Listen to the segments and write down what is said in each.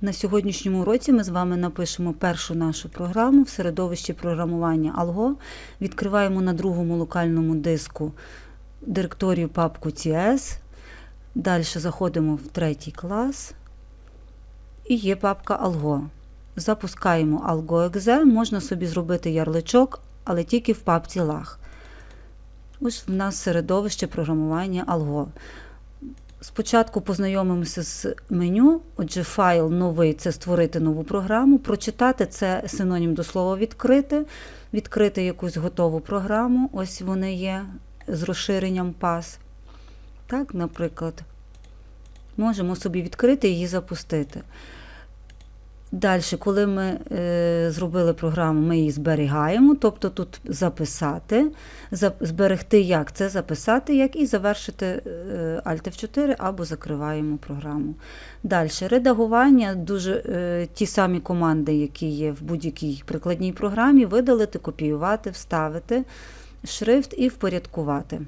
На сьогоднішньому уроці ми з вами напишемо першу нашу програму в середовищі програмування Algo. Відкриваємо на другому локальному диску директорію папку CS. Далі заходимо в третій клас. І є папка Algo. Запускаємо Algo.exe. Можна собі зробити ярличок, але тільки в папці LAG. Ось в нас середовище програмування Algo. Спочатку познайомимося з меню. Отже, файл новий це створити нову програму. Прочитати це синонім до слова відкрити. Відкрити якусь готову програму. Ось вони є з розширенням пас. Так, наприклад, можемо собі відкрити і її запустити. Далі, коли ми е, зробили програму, ми її зберігаємо, тобто тут записати, за, зберегти як це записати, як і завершити е, Alt F4 або закриваємо програму. Далі, редагування, дуже е, ті самі команди, які є в будь-якій прикладній програмі, видалити, копіювати, вставити шрифт і впорядкувати.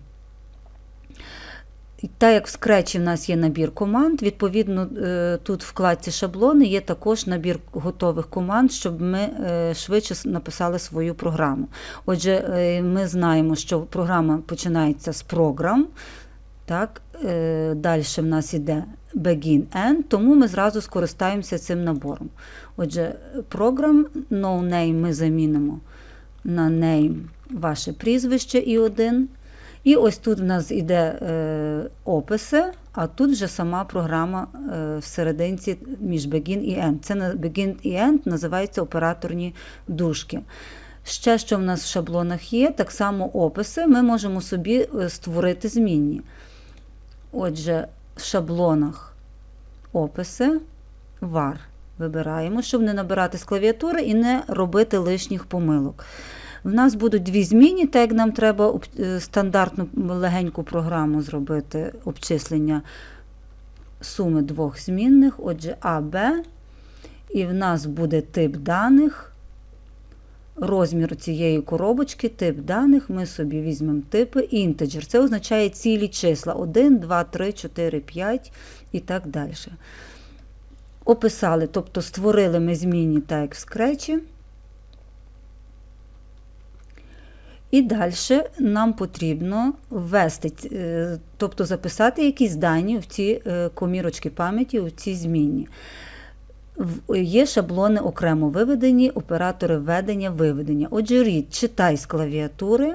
Так як в скретчі в нас є набір команд, відповідно, е, тут в вкладці шаблони є також набір готових команд, щоб ми е, швидше написали свою програму. Отже, е, ми знаємо, що програма починається з програм. Так, Далі в нас йде begin end, тому ми зразу скористаємося цим набором. Отже, програм no name ми замінимо на name ваше прізвище і один. І ось тут в нас йде е, описи, а тут вже сама програма е, всерединці між begin і end. Це begin і end називаються операторні дужки. Ще, що в нас в шаблонах є, так само описи ми можемо собі створити змінні. Отже, в шаблонах описи var. Вибираємо, щоб не набирати з клавіатури і не робити лишніх помилок. В нас будуть дві зміни, так як нам треба стандартну легеньку програму зробити обчислення суми двох змінних. Отже, А, Б. І в нас буде тип даних, розмір цієї коробочки, тип даних. Ми собі візьмемо типи інтеджер. Це означає цілі числа 1, 2, 3, 4, 5 і так далі. Описали, тобто створили ми змінні так як в скречі. І далі нам потрібно ввести, тобто записати якісь дані в ці комірочки пам'яті, в ці змінні. Є шаблони окремо виведені, оператори введення, виведення. Отже, рід читай з клавіатури,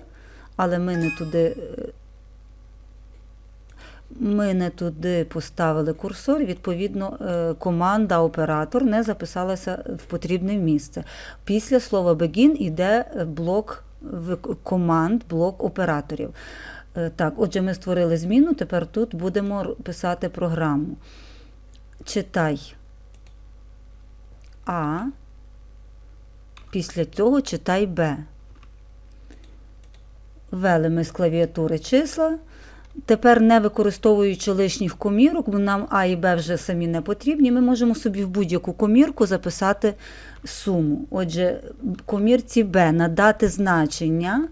але ми не туди ми не туди поставили курсор, відповідно, команда оператор не записалася в потрібне місце. Після слова begin йде блок команд, блок операторів. Так, Отже, ми створили зміну, тепер тут будемо писати програму. Читай А, після цього читай Б. Ввели ми з клавіатури числа. Тепер, не використовуючи лишніх комірок, бо нам А і Б вже самі не потрібні, ми можемо собі в будь-яку комірку записати суму. Отже, комірці Б надати значення,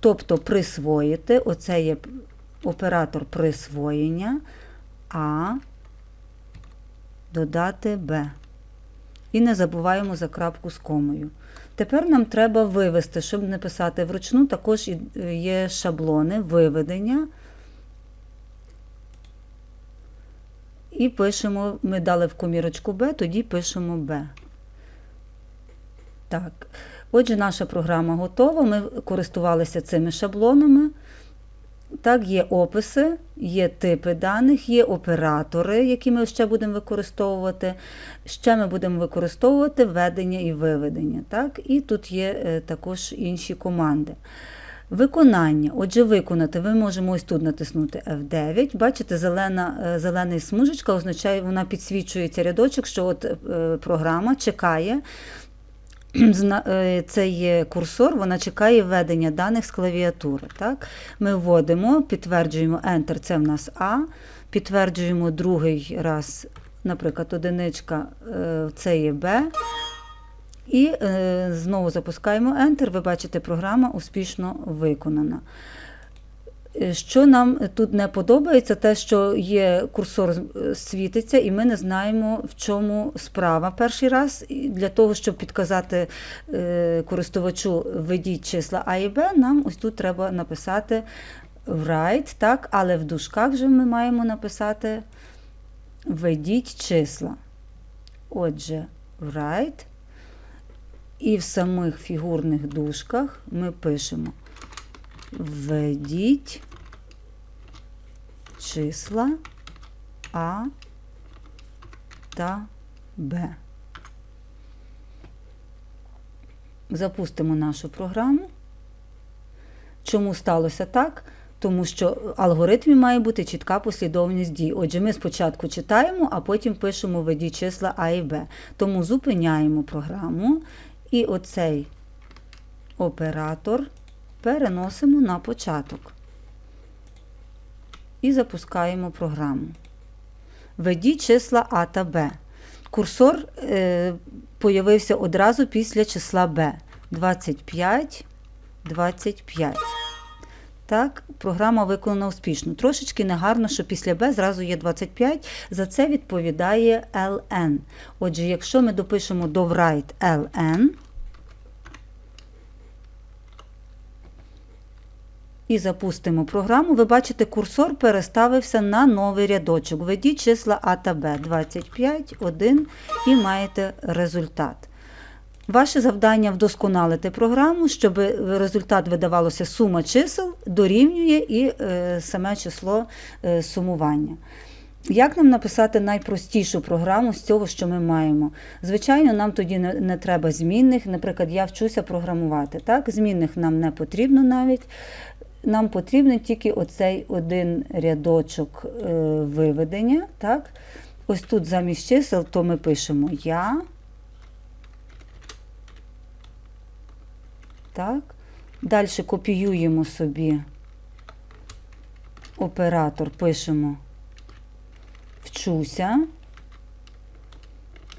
тобто присвоїти, оце є оператор присвоєння, А додати Б. І не забуваємо за крапку з комою. Тепер нам треба вивести, щоб не писати вручну, також є шаблони виведення. І пишемо, ми дали в комірочку Б, тоді пишемо Б. Так, отже, наша програма готова. Ми користувалися цими шаблонами. Так, є описи, є типи даних, є оператори, які ми ще будемо використовувати. Ще ми будемо використовувати введення і виведення. Так? І тут є також інші команди. Виконання. Отже, виконати ми можемо ось тут натиснути F9. Бачите, зелена, зелена смужечка означає, вона підсвічується рядочок, що от програма чекає. Це є курсор, вона чекає введення даних з клавіатури. Так? Ми вводимо, підтверджуємо Enter, це в нас А. Підтверджуємо другий раз, наприклад, одиничка, це є Б. І е, знову запускаємо Enter. Ви бачите, програма успішно виконана. Е, Що нам тут не подобається, те, що є курсор е, світиться, і ми не знаємо, в чому справа перший раз. І для того, щоб підказати е, користувачу введіть числа А і Б, нам ось тут треба написати write, так, але в дужках же ми маємо написати введіть числа. Отже, write. І в самих фігурних дужках ми пишемо введіть числа А та Б. Запустимо нашу програму. Чому сталося так? Тому що в алгоритмі має бути чітка послідовність дій. Отже, ми спочатку читаємо, а потім пишемо введіть числа А і Б. Тому зупиняємо програму і оцей оператор переносимо на початок. І запускаємо програму. Введіть числа А та Б. Курсор е, появився одразу після числа Б. 25, 25. Так, програма виконана успішно. Трошечки негарно, що після Б зразу є 25. За це відповідає LN. Отже, якщо ми допишемо до write LN, і запустимо програму, ви бачите, курсор переставився на новий рядочок. Введіть числа А та Б 25, 1 і маєте результат. Ваше завдання вдосконалити програму, щоб результат видавалося сума чисел, дорівнює і е, саме число е, сумування. Як нам написати найпростішу програму з цього, що ми маємо? Звичайно, нам тоді не, не треба змінних. Наприклад, я вчуся програмувати. Так? Змінних нам не потрібно навіть. Нам потрібен тільки оцей один рядочок е, виведення. Так? Ось тут замість чисел, то ми пишемо я. Так. Далі копіюємо собі оператор, пишемо вчуся.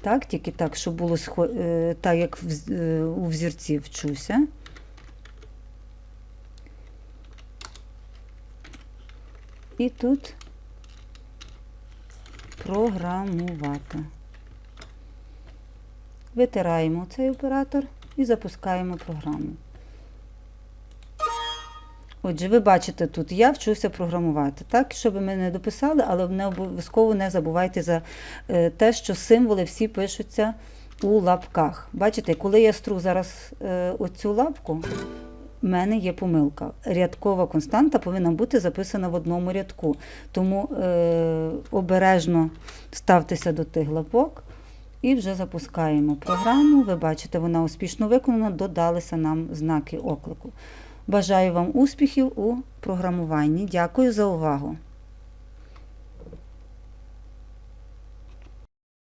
Так, тільки так, щоб було схо- е, так, як е, у взірці вчуся. І тут програмувати. Витираємо цей оператор і запускаємо програму. Отже, ви бачите тут, я вчуся програмувати. Так, щоб ми не дописали, але не обов'язково не забувайте за е, те, що символи всі пишуться у лапках. Бачите, коли я стру зараз е, оцю лапку, в мене є помилка. Рядкова константа повинна бути записана в одному рядку. Тому е, обережно ставтеся до тих лапок. І вже запускаємо програму. Ви бачите, вона успішно виконана, додалися нам знаки оклику. Бажаю вам успіхів у програмуванні. Дякую за увагу!